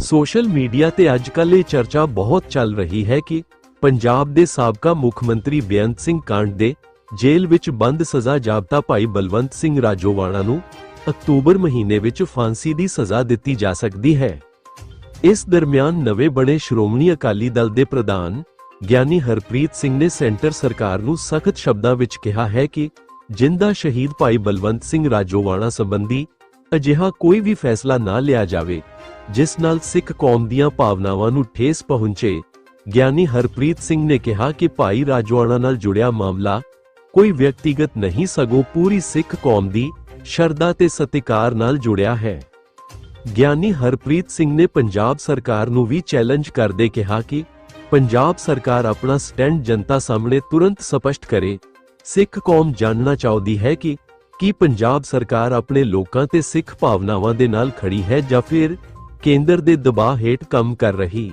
Social media ਤੇ ਅੱਜਕੱਲ ਇਹ ਚਰਚਾ ਬਹੁਤ ਚੱਲ ਰਹੀ ਹੈ ਕਿ ਪੰਜਾਬ ਦੇ ਸਾਬਕਾ ਮੁੱਖ ਮੰਤਰੀ ਬੇਅੰਤ ਸਿੰਘ ਕਾਂਡ ਦੇ ਜੇਲ੍ਹ ਵਿੱਚ ਬੰਦ ਸਜ਼ਾ ਜਾਬਤਾ ਭਾਈ ਬਲਵੰਤ ਸਿੰਘ ਰਾਜੋਵਾਣਾ ਨੂੰ ਅਕਤੂਬਰ ਮਹੀਨੇ ਵਿੱਚ ਫਾਂਸੀ ਦੀ ਸਜ਼ਾ ਦਿੱਤੀ ਜਾ ਸਕਦੀ ਹੈ। ਇਸ ਦਰਮਿਆਨ ਨਵੇਂ ਬਣੇ ਸ਼੍ਰੋਮਣੀ ਅਕਾਲੀ ਦਲ ਦੇ ਪ੍ਰਧਾਨ ਗਿਆਨੀ ਹਰਪ੍ਰੀਤ ਸਿੰਘ ਨੇ ਸੈਂਟਰ ਸਰਕਾਰ ਨੂੰ ਸਖਤ ਸ਼ਬਦਾਂ ਵਿੱਚ ਕਿਹਾ ਹੈ ਕਿ ਜਿੰਦਾ ਸ਼ਹੀਦ ਭਾਈ ਬਲਵੰਤ ਸਿੰਘ ਰਾਜੋਵਾਣਾ ਸੰਬੰਧੀ ਅਜਿਹਾ ਕੋਈ ਵੀ ਫੈਸਲਾ ਨਾ ਲਿਆ ਜਾਵੇ, ਜਿਸ ਨਾਲ ਸਿੱਖ ਕੌਮ ਦੀਆਂ ਭਾਵਨਾਵਾਂ ਨੂੰ ਠੇਸ ਪਹੁੰਚੇ। ਗਿਆਨੀ ਹਰਪ੍ਰੀਤ ਸਿੰਘ ਨੇ ਕਿਹਾ ਕਿ ਭਾਈ ਰਾਜੋਆਣਾ ਨਾਲ ਜੁੜਿਆ ਮਾਮਲਾ ਕੋਈ ਵਿਅਕਤੀਗਤ ਨਹੀਂ, ਸਗੋਂ ਪੂਰੀ ਸਿੱਖ ਕੌਮ ਦੀ ਸ਼ਰਧਾ ਤੇ ਸਤਿਕਾਰ ਨਾਲ ਜੁੜਿਆ ਹੈ। ਗਿਆਨੀ ਹਰਪ੍ਰੀਤ ਸਿੰਘ ਨੇ ਪੰਜਾਬ ਸਰਕਾਰ ਨੂੰ ਵੀ ਚੈਲੰਜ ਕਰਦੇ ਕਿਹਾ ਕਿ ਪੰਜਾਬ ਸਰਕਾਰ ਆਪਣਾ ਸਟੈਂਡ ਜਨਤਾ ਸਾਹਮਣੇ ਤੁਰੰਤ ਸਪਸ਼ਟ ਕਰੇ। ਸਿੱਖ ਕੌਮ ਜਾਣਨਾ ਚਾਹੁੰਦੀ ਹੈ ਕਿ ਕੀ ਪੰਜਾਬ ਸਰਕਾਰ ਆਪਣੇ ਲੋਕਾਂ ਤੇ ਸਿੱਖ ਭਾਵਨਾਵਾਂ ਦੇ ਨਾਲ ਖੜੀ ਹੈ ਜਾਂ ਫਿਰ ਕੇਂਦਰ ਦੇ ਦਬਾਅ ਹੇਠ ਕੰਮ ਕਰ ਰਹੀ।